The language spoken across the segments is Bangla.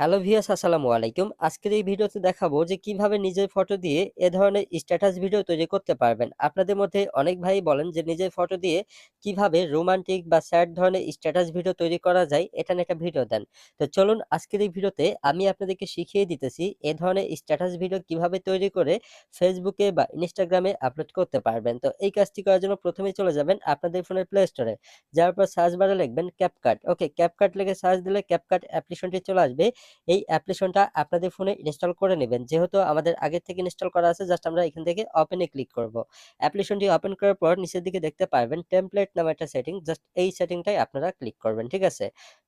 হ্যালো ভিউয়ার্স, আসসালামু আলাইকুম। আজকের এই ভিডিওতে দেখাবো যে কীভাবে নিজের ফটো দিয়ে এ ধরনের স্ট্যাটাস ভিডিও তৈরি করতে পারবেন। আপনাদের মধ্যে অনেক ভাই বলেন যে নিজের ফটো দিয়ে কীভাবে রোমান্টিক বা স্যাড ধরনের স্ট্যাটাস ভিডিও তৈরি করা যায়, এটা একটা ভিডিও দেন। তো চলুন আজকের এই ভিডিওতে আমি আপনাদেরকে শিখিয়ে দিতেছি এ ধরনের স্ট্যাটাস ভিডিও কীভাবে তৈরি করে ফেসবুকে বা ইনস্টাগ্রামে আপলোড করতে পারবেন। তো এই কাজটি করার জন্য প্রথমেই চলে যাবেন আপনাদের ফোনের প্লে স্টোরে যাওয়ার পর সার্চ বারে লিখবেন ক্যাপকাট ওকে ক্যাপকাট লিখে সার্চ দিলে ক্যাপকাট অ্যাপ্লিকেশনটি চলে আসবে। এই অ্যাপ্লিকেশনটা আপনাদের ফোনে ইনস্টল করে নেবেন। যেহেতু আমাদের আগের থেকে ইনস্টল করা আছে জাস্ট আমরা এখান থেকে ওপেনে ক্লিক করব। অ্যাপ্লিকেশনটি ওপেন করার পর নিচের দিকে দেখতে পারবেন টেমপ্লেট নামে একটা সেটিং জাস্ট এই সেটিংটাই আপনারা ক্লিক করবেন, ঠিক আছে?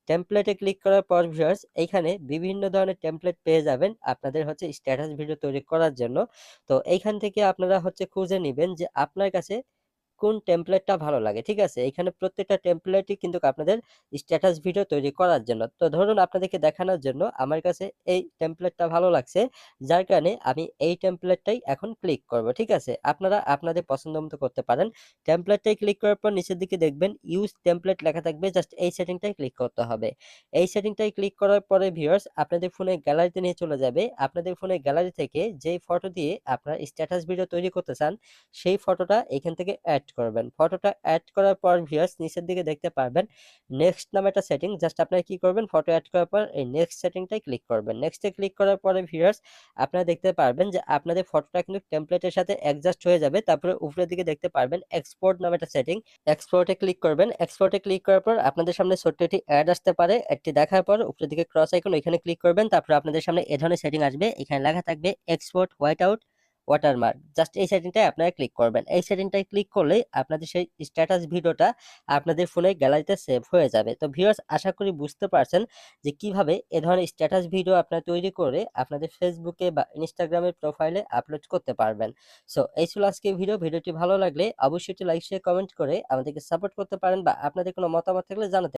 টেমপ্লেটে ক্লিক করার পর ভিউয়ার্স এইখানে বিভিন্ন ধরনের টেমপ্লেট পেয়ে যাবেন আপনাদের হচ্ছে স্ট্যাটাস ভিডিও তৈরি করার জন্য। তো এইখান থেকে আপনারা হচ্ছে খুঁজে নেবেন যে আপনার কাছে কোন টেমপ্লেটটা ভালো লাগে, ঠিক আছে? এখানে প্রত্যেকটা টেমপ্লেটই কিন্তু আপনাদের স্ট্যাটাস ভিডিও তৈরি করার জন্য। তো ধরুন আপনাদেরকে দেখানোর জন্য আমার কাছে এই টেমপ্লেটটা ভালো লাগছে, যার কারণে আমি এই টেমপ্লেটটাই এখন ক্লিক করব, ঠিক আছে? আপনারা আপনাদের পছন্দ মতো করতে পারেন। টেমপ্লেটটাই ক্লিক করার পর নিচের দিকে দেখবেন ইউজ টেমপ্লেট লেখা থাকবে জাস্ট এই সেটিংটাই ক্লিক করতে হবে। এই সেটিংটাই ক্লিক করার পরে ভিউয়ার্স আপনাদের ফোনে গ্যালারিতে নিয়ে চলে যাবে। আপনাদের ফোনে গ্যালারি থেকে যেই ফটো দিয়ে আপনারা স্ট্যাটাস ভিডিও তৈরি করতে চান, সেই ফটোটা এখান থেকে অ্যাড করবেন। ফটোটা অ্যাড করার পর ভিউয়ার্স নিচের দিকে দেখতে পারবেন। নেক্সট নামে একটা সেটিং জাস্ট আপনারা কি করবেন? ফটো অ্যাড করার পর এই নেক্সট সেটিংটাই ক্লিক করবেন। নেক্সটে ক্লিক করার পরে ভিউয়ার্স আপনারা দেখতে পারবেন যে আপনাদের ফটোটা কিন্তু টেমপ্লেটের সাথে অ্যাডজাস্ট হয়ে যাবে। তারপরে উপরের দিকে দেখতে পারবেন এক্সপোর্ট নামে একটা সেটিং এক্সপোর্টে ক্লিক করবেন। এক্সপোর্টে ক্লিক করার পর আপনাদের সামনে ছোট্ট একটি অ্যাড আসতে পারে। একটি দেখার পর উপরের দিকে ক্রস আইকন এখানে ক্লিক করবেন। তারপর আপনাদের সামনে এ ধরনের সেটিং আসবে। এখানে লেখা থাকবে export without watermark just এই সেটিংটাই আপনারা ক্লিক করবেন। এই সেটিংটাই ক্লিক করলেই আপনাদের সেই স্ট্যাটাস ভিডিওটা আপনাদের ফোনে গ্যালারিতে সেভ হয়ে যাবে। তো ভিউয়ার্স আশা করি বুঝতে পারছেন যে কীভাবে এ ধরনের স্ট্যাটাস ভিডিও আপনারা তৈরি করে আপনাদের ফেসবুকে বা ইনস্টাগ্রামের প্রোফাইলে আপলোড করতে পারবেন। সো এই ছিল আজকে ভিডিও ভিডিওটি ভালো লাগলে অবশ্যই একটি লাইক শেয়ার কমেন্ট করে আমাদেরকে সাপোর্ট করতে পারেন বা আপনাদের কোনো মতামত থাকলে জানাতে